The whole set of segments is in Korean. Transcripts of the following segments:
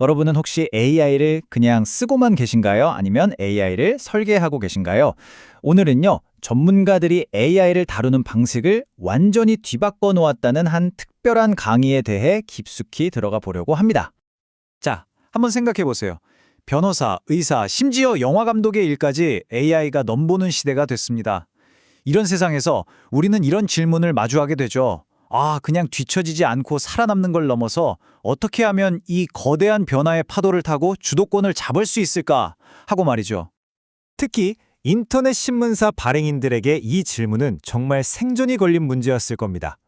여러분은 혹시 AI를 그냥 쓰고만 계신가요? 아니면 AI를 설계하고 계신가요? 오늘은요, 전문가들이 AI를 다루는 방식을 완전히 뒤바꿔 놓았다는 한 특별한 강의에 대해 깊숙이 들어가 보려고 합니다. 자, 한번 생각해 보세요. 변호사, 의사, 심지어 영화 감독의 일까지 AI가 넘보는 시대가 됐습니다. 이런 세상에서 우리는 이런 질문을 마주하게 되죠. 아, 그냥 뒤처지지 않고 살아남는 걸 넘어서 어떻게 하면 이 거대한 변화의 파도를 타고 주도권을 잡을 수 있을까 하고 말이죠. 특히 인터넷 신문사 발행인들에게 이 질문은 정말 생존이 걸린 문제였을 겁니다.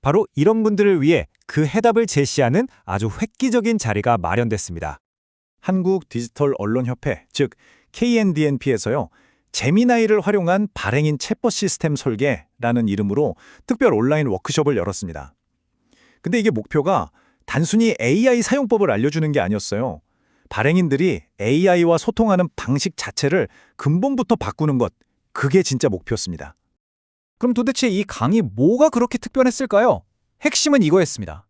바로 이런 분들을 위해 그 해답을 제시하는 아주 획기적인 자리가 마련됐습니다. 한국 디지털 언론협회, 즉 KNDNP에서요. 제미나이를 활용한 발행인 챗봇 시스템 설계라는 이름으로 특별 온라인 워크숍을 열었습니다. 근데 이게 목표가 단순히 AI 사용법을 알려주는 게 아니었어요. 발행인들이 AI와 소통하는 방식 자체를 근본부터 바꾸는 것, 그게 진짜 목표였습니다. 그럼 도대체 이 강의 뭐가 그렇게 특별했을까요? 핵심은 이거였습니다.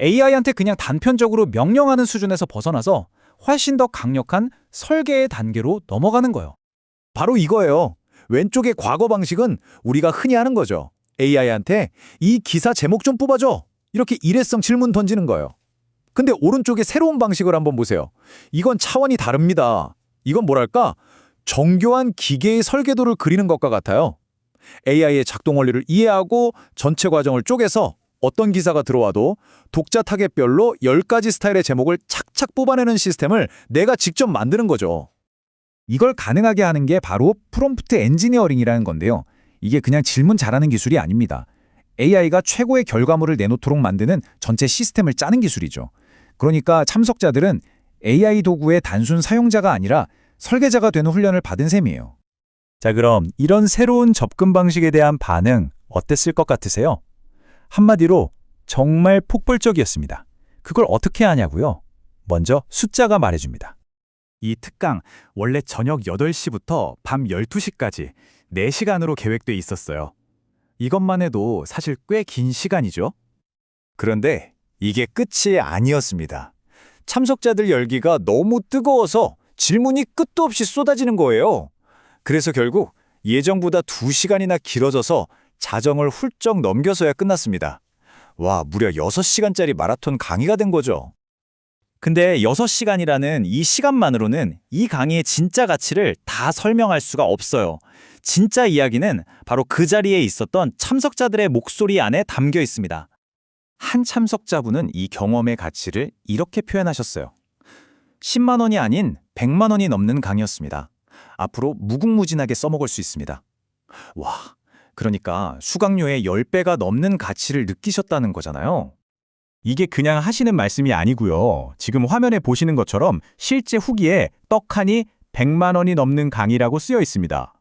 AI한테 그냥 단편적으로 명령하는 수준에서 벗어나서 훨씬 더 강력한 설계의 단계로 넘어가는 거예요. 바로 이거예요. 왼쪽의 과거 방식은 우리가 흔히 하는 거죠. AI한테 이 기사 제목 좀 뽑아줘. 이렇게 일회성 질문 던지는 거예요. 근데 오른쪽의 새로운 방식을 한번 보세요. 이건 차원이 다릅니다. 이건 뭐랄까? 정교한 기계의 설계도를 그리는 것과 같아요. AI의 작동 원리를 이해하고 전체 과정을 쪼개서 어떤 기사가 들어와도 독자 타겟별로 10가지 스타일의 제목을 착착 뽑아내는 시스템을 내가 직접 만드는 거죠. 이걸 가능하게 하는 게 바로 프롬프트 엔지니어링이라는 건데요. 이게 그냥 질문 잘하는 기술이 아닙니다. AI가 최고의 결과물을 내놓도록 만드는 전체 시스템을 짜는 기술이죠. 그러니까 참석자들은 AI 도구의 단순 사용자가 아니라 설계자가 되는 훈련을 받은 셈이에요. 자, 그럼 이런 새로운 접근 방식에 대한 반응 어땠을 것 같으세요? 한마디로 정말 폭발적이었습니다. 그걸 어떻게 하냐고요? 먼저 숫자가 말해줍니다. 이 특강 원래 저녁 8시부터 밤 12시까지 4시간으로 계획돼 있었어요. 이것만 해도 사실 꽤 긴 시간이죠. 그런데 이게 끝이 아니었습니다. 참석자들 열기가 너무 뜨거워서 질문이 끝도 없이 쏟아지는 거예요. 그래서 결국 예정보다 2시간이나 길어져서 자정을 훌쩍 넘겨서야 끝났습니다. 와, 무려 6시간짜리 마라톤 강의가 된 거죠. 근데 6시간이라는 이 시간만으로는 이 강의의 진짜 가치를 다 설명할 수가 없어요. 진짜 이야기는 바로 그 자리에 있었던 참석자들의 목소리 안에 담겨 있습니다. 한 참석자분은 이 경험의 가치를 이렇게 표현하셨어요. 10만 원이 아닌 100만 원이 넘는 강의였습니다. 앞으로 무궁무진하게 써먹을 수 있습니다. 와, 그러니까 수강료의 10배가 넘는 가치를 느끼셨다는 거잖아요. 이게 그냥 하시는 말씀이 아니고요. 지금 화면에 보시는 것처럼 실제 후기에 떡하니 100만 원이 넘는 강의라고 쓰여 있습니다.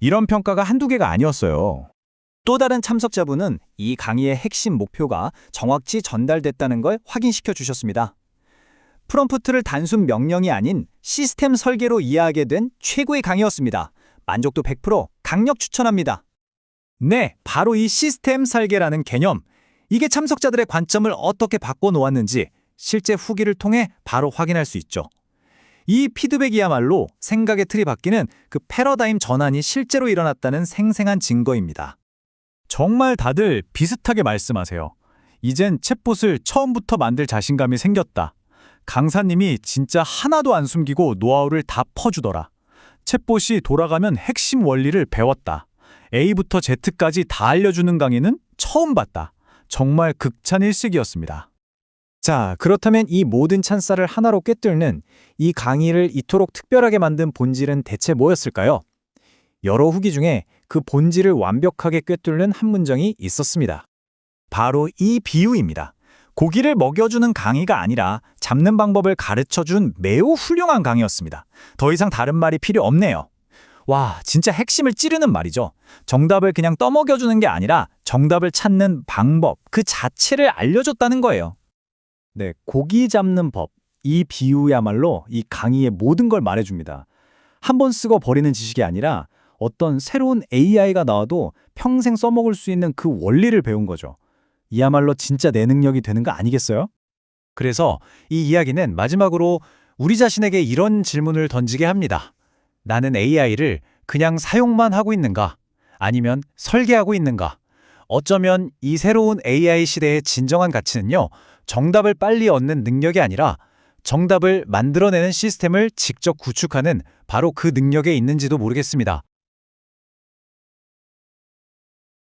이런 평가가 한두 개가 아니었어요. 또 다른 참석자분은 이 강의의 핵심 목표가 정확히 전달됐다는 걸 확인시켜 주셨습니다. 프롬프트를 단순 명령이 아닌 시스템 설계로 이해하게 된 최고의 강의였습니다. 만족도 100% 강력 추천합니다. 네, 바로 이 시스템 설계라는 개념. 이게 참석자들의 관점을 어떻게 바꿔놓았는지 실제 후기를 통해 바로 확인할 수 있죠. 이 피드백이야말로 생각의 틀이 바뀌는 그 패러다임 전환이 실제로 일어났다는 생생한 증거입니다. 정말 다들 비슷하게 말씀하세요. 이젠 챗봇을 처음부터 만들 자신감이 생겼다. 강사님이 진짜 하나도 안 숨기고 노하우를 다 퍼주더라. 챗봇이 돌아가면 핵심 원리를 배웠다. A부터 Z까지 다 알려주는 강의는 처음 봤다. 정말 극찬 일식이었습니다. 자, 그렇다면 이 모든 찬사를 하나로 꿰뚫는 이 강의를 이토록 특별하게 만든 본질은 대체 뭐였을까요? 여러 후기 중에 그 본질을 완벽하게 꿰뚫는 한 문장이 있었습니다. 바로 이 비유입니다. 고기를 먹여주는 강의가 아니라 잡는 방법을 가르쳐준 매우 훌륭한 강의였습니다. 더 이상 다른 말이 필요 없네요. 와, 진짜 핵심을 찌르는 말이죠. 정답을 그냥 떠먹여주는 게 아니라 정답을 찾는 방법, 그 자체를 알려줬다는 거예요. 네, 고기 잡는 법. 이 비유야말로 이 강의의 모든 걸 말해줍니다. 한 번 쓰고 버리는 지식이 아니라 어떤 새로운 AI가 나와도 평생 써먹을 수 있는 그 원리를 배운 거죠. 이야말로 진짜 내 능력이 되는 거 아니겠어요? 그래서 이 이야기는 마지막으로 우리 자신에게 이런 질문을 던지게 합니다. 나는 AI를 그냥 사용만 하고 있는가? 아니면 설계하고 있는가? 어쩌면 이 새로운 AI 시대의 진정한 가치는요, 정답을 빨리 얻는 능력이 아니라 정답을 만들어내는 시스템을 직접 구축하는 바로 그 능력에 있는지도 모르겠습니다.